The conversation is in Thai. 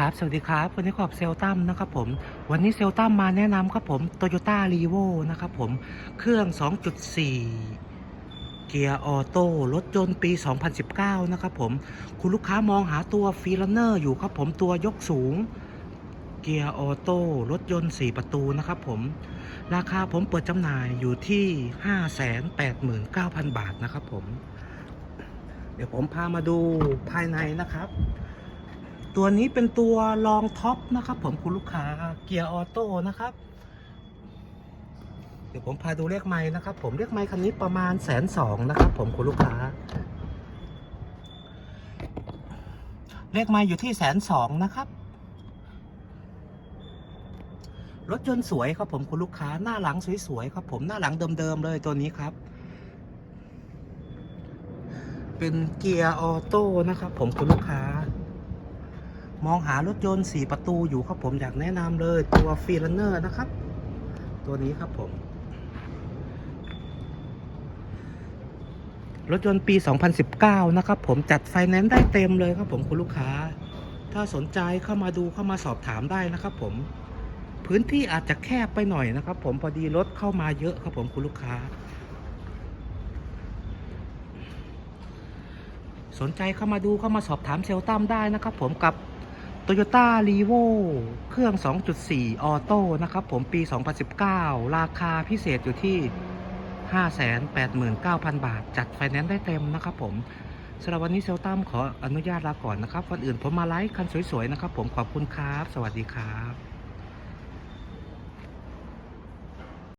ครับ สวัสดีครับ วันนี้ขอบเซลตัมนะครับผม วันนี้เซลตัมมาแนะนำครับผม Toyota r e v o นะครับผม เครื่อง 2.4 เกียร์ออโต้ รถยนต์ปี 2019 นะครับผม คุณลูกค้ามองหาตัวฟีลเนอร์อยู่ครับผม ตัวยกสูง เกียร์ออโต้ รถยนต์ 4 ประตูนะครับผม ราคาผมเปิดจำหน่ายอยู่ที่ 589,000 บาทนะครับผม เดี๋ยวผมพามาดูภายในนะครับ ตัวนี้เป็นตัวรองท็อปนะครับ ผมคุณลูกค้าเกียร์ออโต้นะครับ เดี๋ยวผมพาดูเลขไม้นะครับ ผมเลขไม้คันนี้ประมาณแสนสองนะครับ ผมคุณลูกค้า เลขไม้อยู่ที่แสนสองนะครับรถยนต์สวยครับผมคุณลูกค้าหน้าหลังสวยๆครับ ผมหน้าหลังเดิมๆเลยตัวนี้ครับ เป็นเกียร์ออโต้นะครับ ผมคุณลูกค้า มองหารถยนต์ 4 ประตูอยู่ครับผมอยากแนะนำเลยตัวฟีลเนอร์นะครับ ตัวนี้ครับผม รถยนต์ปี 2019 นะครับผมจัดไฟแนนซ์ได้เต็มเลยครับผมคุณลูกค้า ถ้าสนใจเข้ามาดูเข้ามาสอบถามได้นะครับผมพื้นที่อาจจะแคบไปหน่อยนะครับ ผมพอดีรถเข้ามาเยอะครับผมคุณลูกค้า สนใจเข้ามาดูเข้ามาสอบถามเซลตั้มได้นะครับ ผมกับ Toyota r e v o เครื่อง 2.4 ออโต้นะครับผมปี 2019 ราคาพิเศษอยู่ที่ 589,000 บาท จัดไฟแนนซ์ได้เต็มนะครับผมสำหรับวันนี้เซลตัมขออนุญาตลาก่อนนะครับวันอื่นผมมาไลฟ์คันสวยๆนะครับผมขอบคุณครับ สวัสดีครับ